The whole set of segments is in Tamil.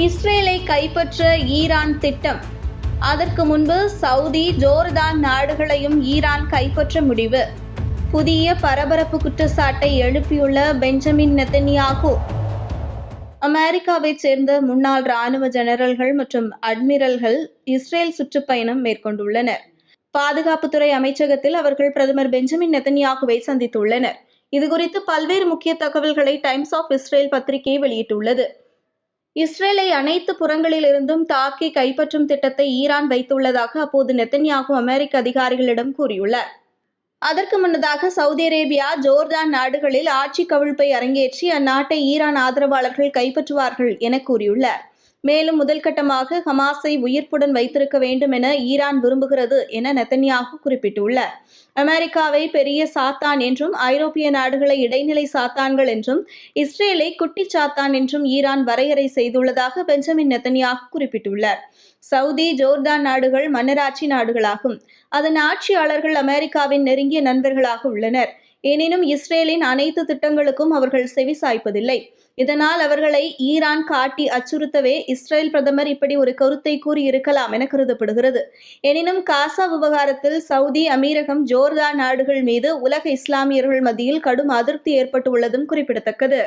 இஸ்ரேலை கைப்பற்ற ஈரான் திட்டம். அதற்கு முன்பு சவுதி ஜோர்தான் நாடுகளையும் ஈரான் கைப்பற்ற முடிவு. புதிய பரபரப்பு குற்றச்சாட்டை எழுப்பியுள்ள பெஞ்சமின் நெத்தன்யாகு. அமெரிக்காவைச் சேர்ந்த முன்னாள் ராணுவ ஜெனரல்கள் மற்றும் அட்மிரல்கள் இஸ்ரேல் சுற்றுப்பயணம் மேற்கொண்டுள்ளனர். பாதுகாப்புத்துறை அமைச்சகத்தில் அவர்கள் பிரதமர் பெஞ்சமின் நெத்தன்யாகுவை சந்தித்துள்ளனர். இதுகுறித்து பல்வேறு முக்கிய தகவல்களை டைம்ஸ் ஆஃப் இஸ்ரேல் பத்திரிகை வெளியிட்டுள்ளது. இஸ்ரேலை அனைத்து புறங்களிலிருந்தும் தாக்கி கைப்பற்றும் திட்டத்தை ஈரான் வைத்துள்ளதாக அப்போது நெத்தன்யாகு அமெரிக்க அதிகாரிகளிடம் கூறியுள்ளார். அதற்கு முன்னதாக சவுதி அரேபியா ஜோர்தான் நாடுகளில் ஆட்சி கவிழ்ப்பை அரங்கேற்றி அந்நாட்டை ஈரான் ஆதரவாளர்கள் கைப்பற்றுவார்கள் என கூறியுள்ளார். மேலும் முதல்கட்டமாக ஹமாஸை உயிர்ப்புடன் வைத்திருக்க வேண்டும் என ஈரான் விரும்புகிறது என நெத்தன்யாகு குறிப்பிட்டுள்ளார். அமெரிக்காவை பெரிய சாத்தான் என்றும் ஐரோப்பிய நாடுகளை இடைநிலை சாத்தான்கள் என்றும் இஸ்ரேலை குட்டி சாத்தான் என்றும் ஈரான் வரையறை செய்துள்ளதாக பெஞ்சமின் நெத்தன்யாகு குறிப்பிட்டுள்ளார். சவுதி ஜோர்தான் நாடுகள் மன்னராட்சி நாடுகளாகும். அதன் ஆட்சியாளர்கள் அமெரிக்காவின் நெருங்கிய நண்பர்களாக உள்ளனர். எனினும் இஸ்ரேலின் அனைத்து திட்டங்களுக்கும் அவர்கள் செவி சாய்ப்பதில்லை. இதனால் அவர்களை ஈரான் காட்டி அச்சுறுத்தவே இஸ்ரேல் பிரதமர் இப்படி ஒரு கருத்தை கூறியிருக்கலாம் என கருதப்படுகிறது. எனினும் காசா விவகாரத்தில் சவுதி அமீரகம் ஜோர்தான் நாடுகள் மீது உலக இஸ்லாமியர்கள் மத்தியில் கடும் அதிருப்தி ஏற்பட்டுள்ளதும் குறிப்பிடத்தக்கது.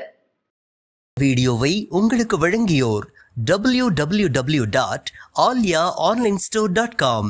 வீடியோவை உங்களுக்கு வழங்கியோர் W W W dot Alya online store dot com